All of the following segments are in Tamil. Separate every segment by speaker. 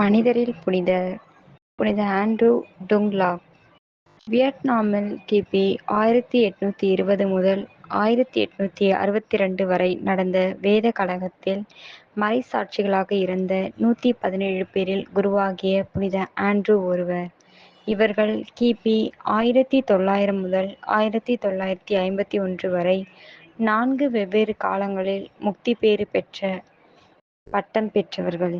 Speaker 1: மனிதரில் புனிதர் புனித ஆண்ட்ரூ டுங்லா வியட்நாமில் கிபி ஆயிரத்தி எட்நூத்தி இருபது முதல் ஆயிரத்தி எட்நூத்தி அறுபத்திரண்டு வரை நடந்த வேத கழகத்தில் மறைசாட்சிகளாக இருந்த நூத்தி பதினேழு பேரில் குருவாகிய புனித ஆண்ட்ரூ ஒருவர். இவர்கள் கிபி ஆயிரத்தி தொள்ளாயிரம் முதல் ஆயிரத்தி தொள்ளாயிரத்தி ஐம்பத்தி ஒன்று வரை நான்கு வெவ்வேறு காலங்களில் முக்தி பேறு பெற்ற பட்டம் பெற்றவர்கள்.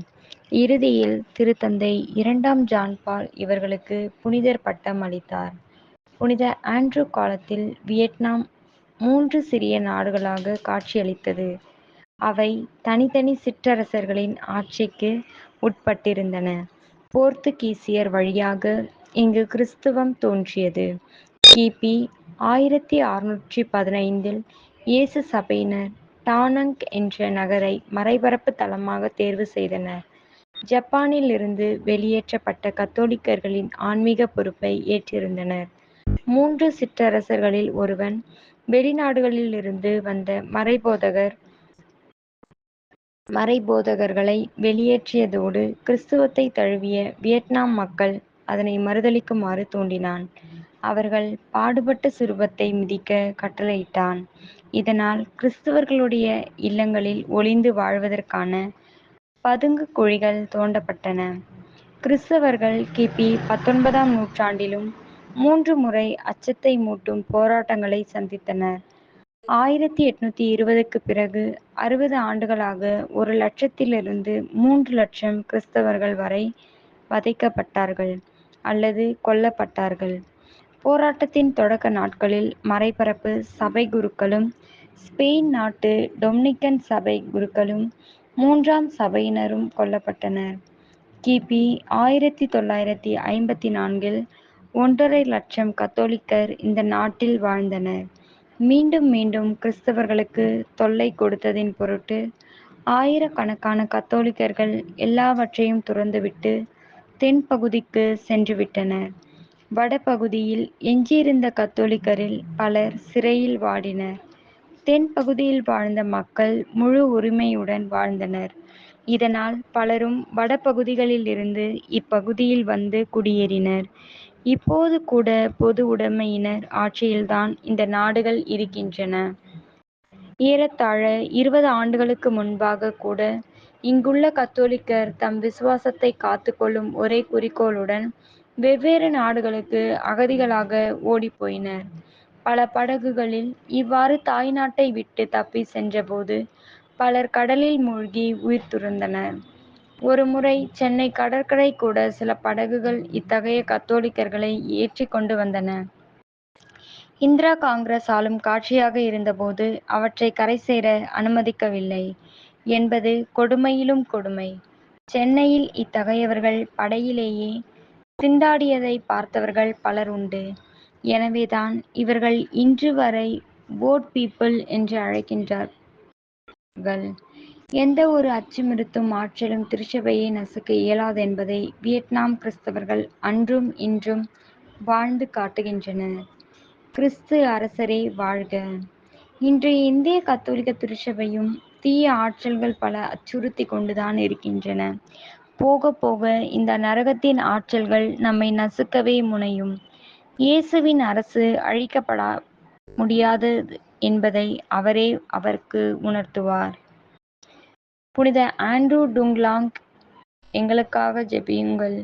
Speaker 1: இறுதியில் திருத்தந்தை இரண்டாம் ஜான் பால் இவர்களுக்கு புனிதர் பட்டம் அளித்தார். புனித ஆண்ட்ரூ காலத்தில் வியட்நாம் மூன்று சிறிய நாடுகளாக காட்சியளித்தது. அவை தனித்தனி சிற்றரசர்களின் ஆட்சிக்கு உட்பட்டிருந்தன. போர்த்துகீசியர் வழியாக இங்கு கிறிஸ்தவம் தோன்றியது. கிபி ஆயிரத்தி அறுநூற்றி பதினைந்தில் இயேசு சபையினர் டா என்ற நகரை மறைபரப்பு தளமாக தேர்வு செய்தனர். ஜப்பானில் இருந்து வெளியேற்றப்பட்ட கத்தோலிக்கர்களின் ஆன்மீக பொறுப்பை ஏற்றிருந்தனர். மூன்று சிற்றரசர்களில் ஒருவன் வெளிநாடுகளிலிருந்து வந்த மறைபோதகர் மறைபோதகர்களை வெளியேற்றியதோடு கிறிஸ்துவத்தை தழுவிய வியட்நாம் மக்கள் அதனை மறுதலிக்குமாறு தூண்டினான். அவர்கள் பாடுபட்ட சுரூபத்தை மிதிக்க கட்டளையிட்டான். இதனால் கிறிஸ்தவர்களுடைய இல்லங்களில் ஒளிந்து வாழ்வதற்கான பதுங்கு குழிகள் தோண்டப்பட்டன. கிறிஸ்தவர்கள் கிபி பத்தொன்பதாம் நூற்றாண்டிலும் மூன்று முறை அச்சத்தை மூட்டும் போராட்டங்களை சந்தித்தனர். ஆயிரத்தி எட்நூத்தி இருபதுக்குப் பிறகு அறுபது ஆண்டுகளாக ஒரு லட்சத்திலிருந்து மூன்று லட்சம் கிறிஸ்தவர்கள் வரை வதைக்கப்பட்டார்கள் அல்லது கொல்லப்பட்டார்கள். போராட்டத்தின் தொடக்க நாட்களில் மறைபரப்பு சபை குருக்களும் ஸ்பெயின் நாட்டு டொமினிக்கன் சபை குருக்களும் மூன்றாம் சபையினரும் கொல்லப்பட்டனர். கிபி ஆயிரத்தி தொள்ளாயிரத்தி ஐம்பத்தி நான்கில் ஒன்றரை லட்சம் கத்தோலிக்கர் இந்த நாட்டில் வாழ்ந்தனர். மீண்டும் மீண்டும் கிறிஸ்தவர்களுக்கு தொல்லை கொடுத்ததின் பொருட்டு ஆயிரக்கணக்கான கத்தோலிக்கர்கள் எல்லாவற்றையும் துறந்துவிட்டு தென்பகுதிக்கு சென்றுவிட்டனர். வடபகுதியில் எஞ்சியிருந்த கத்தோலிக்கரில் பலர் சிறையில் வாடினர். தென்பகுதியில் வாழ்ந்த மக்கள் முழு உரிமையுடன் வாழ்ந்தனர். இதனால் பலரும் வடபகுதிகளில் இருந்து இப்பகுதியில் வந்து குடியேறினர். இப்போது கூட பொது உடைமையினர் ஆட்சியில்தான் இந்த நாடுகள் இருக்கின்றன. ஏறத்தாழ இருபது ஆண்டுகளுக்கு முன்பாக கூட இங்குள்ள கத்தோலிக்கர் தம் விசுவாசத்தை காத்துக்கொள்ளும் ஒரே குறிக்கோளுடன் வெவ்வேறு நாடுகளுக்கு அகதிகளாக ஓடிப்போயினர். பல படகுகளில் இவ்வாறு தாய்நாட்டை விட்டு தப்பிச் சென்றபோது பலர் கடலில் மூழ்கி உயிர் துறந்தனர். ஒருமுறை சென்னை கடற்கரை கூட சில படகுகள் இத்தகைய கத்தோலிக்கர்களை ஏற்றி கொண்டு வந்தன. இந்திரா காங்கிரஸ் ஆளும் காட்சியாக இருந்தபோது அவற்றைக் கரைசேர அனுமதிக்கவில்லை என்பது கொடுமையிலும் கொடுமை. சென்னையில் இத்தகையவர்கள் படையிலேயே திண்டாடியதை பார்த்தவர்கள் பலர் உண்டு. எனவேதான் இவர்கள் இன்று வரை போட் பீப்பிள் என்று அழைக்கின்றார்கள் எந்த ஒரு அச்சுமிருத்தும் ஆற்றலும் திருச்சபையை நசுக்க இயலாதென்பதை வியட்நாம் கிறிஸ்தவர்கள் அன்றும் இன்றும் வாழ்ந்து காட்டுகின்றனர். கிறிஸ்து அரசரே வாழ்க! இன்றைய இந்திய கத்தோலிக்க திருச்சபையும் தீய ஆற்றல்கள் பல அச்சுறுத்தி கொண்டுதான் இருக்கின்றன. போகப் போக இந்த நரகத்தின் ஆற்றல்கள் நம்மை நசுக்கவே முனையும். இயேசுவின் அரசு அழிக்கப்பட முடியாதது என்பதை அவரே அவருக்கு உணர்த்துவார். புனித ஆண்ட்ரூ டுங்லாங் எங்களுக்காக ஜெபியுங்கள்.